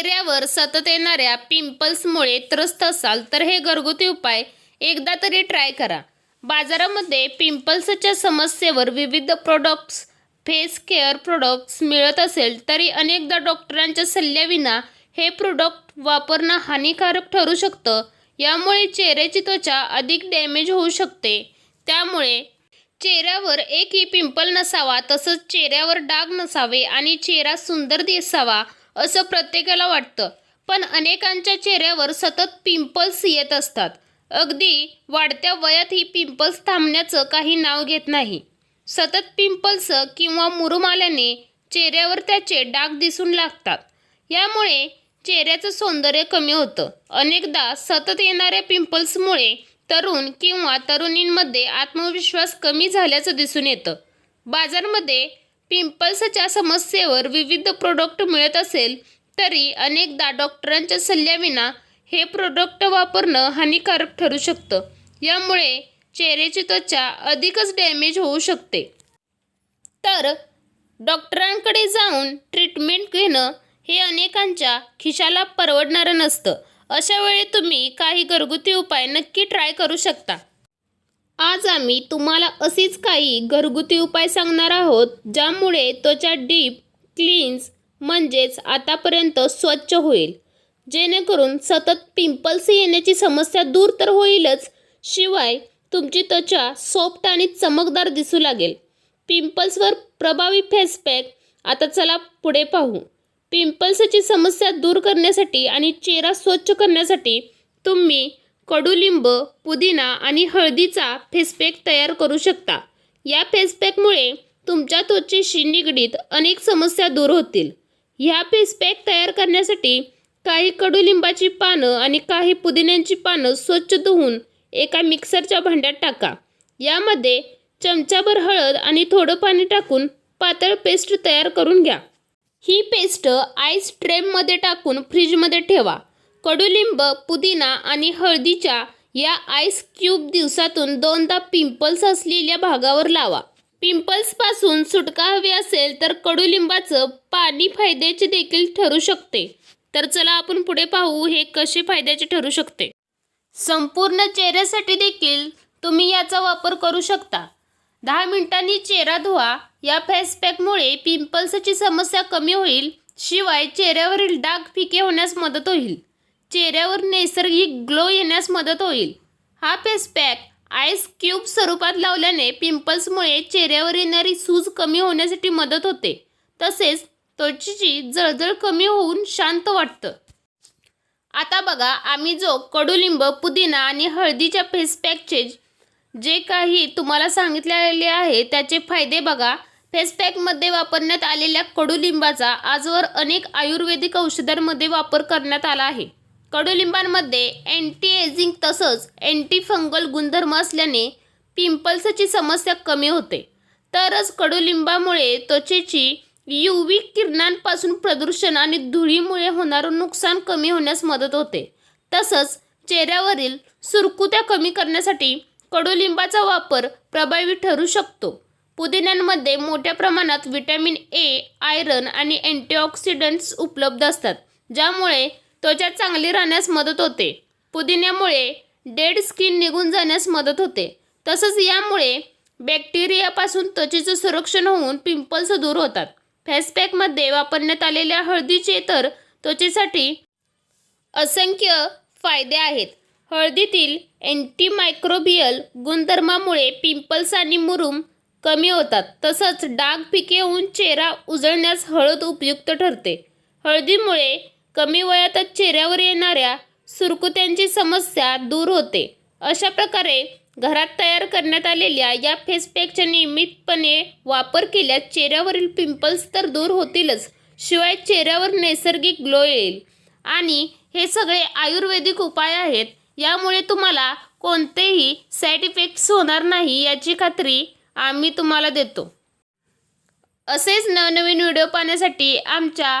चेहऱ्यावर सतत येणाऱ्या पिंपल्समुळे त्रस्त असाल तर हे घरगुती उपाय एकदा तरी ट्राय करा. बाजारामध्ये पिंपल्सच्या समस्येवर विविध प्रोडक्ट्स फेस केअर प्रोडक्ट्स मिळत असेल तरी अनेकदा डॉक्टरांच्या सल्ल्याविना हे प्रोडक्ट वापरणं हानिकारक ठरू शकतं. यामुळे चेहऱ्याची त्वचा अधिक डॅमेज होऊ शकते. त्यामुळे चेहऱ्यावर एकही पिंपल नसावा तसंच चेहऱ्यावर डाग नसावे आणि चेहरा सुंदर दिसावा असं प्रत्येकाला वाटतं. पण अनेकांच्या चेहऱ्यावर सतत पिंपल्स येत असतात. अगदी वाढत्या वयात ही पिंपल्स थांबण्याचं काही नाव घेत नाही. सतत पिंपल्स किंवा मुरुम आल्याने चेहऱ्यावर त्याचे डाग दिसून लागतात. यामुळे चेहऱ्याचं सौंदर्य कमी होतं. अनेकदा सतत येणाऱ्या पिंपल्समुळे तरुण किंवा तरुणींमध्ये आत्मविश्वास कमी झाल्याचं दिसून येतं. बाजारमध्ये पिंपल्सच्या समस्येवर विविध प्रोडक्ट मिळत असेल तरी अनेकदा डॉक्टरांच्या सल्ल्याविना हे प्रोडक्ट वापरणं हानिकारक ठरू शकतं. यामुळे चेहऱ्याची त्वचा अधिकच डॅमेज होऊ शकते. तर डॉक्टरांकडे जाऊन ट्रीटमेंट घेणं हे अनेकांच्या खिशाला परवडणारं नसतं. अशा वेळी तुम्ही काही घरगुती उपाय नक्की ट्राय करू शकता. आज आम्ही तुम्हाला अशीच काही घरगुती उपाय सांगणार आहोत ज्यामुळे त्वचा डीप क्लीन्स म्हणजेच आतापर्यंत स्वच्छ होईल. जेणेकरून सतत पिंपल्स येण्याची समस्या दूर तर होईलच शिवाय तुमची त्वचा सॉफ्ट आणि चमकदार दिसू लागेल. पिंपल्सवर प्रभावी फेस पॅक. आता चला पुढे पाहू. पिंपल्सची समस्या दूर करण्यासाठी आणि चेहरा स्वच्छ करण्यासाठी तुम्ही कडुलिंब पुदिना आणि हळदीचा फेसपॅक तयार करू शकता. या फेसपॅकमुळे तुमच्या त्वचेशी निगडीत अनेक समस्या दूर होतील. ह्या फेसपॅक तयार करण्यासाठी काही कडुलिंबाची पानं आणि काही पुदिन्यांची पानं स्वच्छ धुवून एका मिक्सरच्या भांड्यात टाका. यामध्ये चमचाभर हळद आणि थोडं पाणी टाकून पातळ पेस्ट तयार करून घ्या. ही पेस्ट आईस ट्रेममध्ये टाकून फ्रीजमध्ये ठेवा. कडुलिंब पुदिना आणि हळदीच्या या आईस क्यूब दिवसातून दोनदा पिंपल्स असलेल्या भागावर लावा. पिंपल्सपासून सुटका हवी असेल तर कडुलिंबाचं पाणी फायद्याचे देखील ठरू शकते. तर चला आपण पुढे पाहू हे कसे फायद्याचे ठरू शकते. संपूर्ण चेहऱ्यासाठी देखील तुम्ही याचा वापर करू शकता. दहा मिनिटांनी चेहरा धुवा. या फेसपॅकमुळे पिंपल्सची समस्या कमी होईल. शिवाय चेहऱ्यावरील डाग फिके होण्यास मदत होईल. चेहऱ्यावर नैसर्गिक ग्लो येण्यास मदत होईल. हा फेस पॅक आईस क्यूब स्वरूपात लावल्याने पिंपल्समुळे चेहऱ्यावर येणारी सूज कमी होण्यासाठी मदत होते. तसेच त्वचेची जळजळ कमी होऊन शांत वाटतं. आता बघा आम्ही जो कडुलिंब पुदिना आणि हळदीच्या फेस पॅकचे जे काही तुम्हाला सांगितलेले आहे त्याचे फायदे बघा. फेस पॅकमध्ये वापरण्यात आलेल्या कडुलिंबाचा आजवर अनेक आयुर्वेदिक औषधांमध्ये वापर करण्यात आला आहे. कडुलिंबांमध्ये अँटी एजिंग तसंच अँटी फंगल गुणधर्म असल्याने पिंपल्सची समस्या कमी होते. तरच कडुलिंबामुळे त्वचेची यू व्ही किरणांपासून प्रदूषण आणि धुळीमुळे होणारं नुकसान कमी होण्यास मदत होते. तसंच चेहऱ्यावरील सुरकुत्या कमी करण्यासाठी कडुलिंबाचा वापर प्रभावी ठरू शकतो. पुदिन्यांमध्ये मोठ्या प्रमाणात विटॅमिन ए आयरन आणि अँटीऑक्सिडंट्स उपलब्ध असतात ज्यामुळे त्वचा चांगली राहण्यास मदत होते. पुदिन्यामुळे डेड स्किन निघून जाण्यास मदत होते. तसंच यामुळे बॅक्टेरियापासून त्वचेचं संरक्षण होऊन पिंपल्स दूर होतात. फॅसपॅकमध्ये वापरण्यात आलेल्या हळदीचे तर त्वचेसाठी असंख्य फायदे आहेत. हळदीतील अँटीमायक्रोबियल गुणधर्मामुळे पिंपल्स आणि मुरूम कमी होतात. तसंच डाग पिके होऊन चेहरा उजळण्यास हळद उपयुक्त ठरते. हळदीमुळे कमी वयातच चेहऱ्यावर येणाऱ्या सुरकुत्यांची समस्या दूर होते. अशा प्रकारे घरात तयार करण्यात आलेल्या या फेसपॅकचा नियमितपणे वापर केल्यास चेहऱ्यावरील पिंपल्स तर दूर होतीलच शिवाय चेहऱ्यावर नैसर्गिक ग्लो येईल. आणि हे सगळे आयुर्वेदिक उपाय आहेत. यामुळे तुम्हाला कोणतेही साईड इफेक्ट्स होणार नाही याची खात्री आम्ही तुम्हाला देतो. असेच नवनवीन व्हिडिओ पाहण्यासाठी आमच्या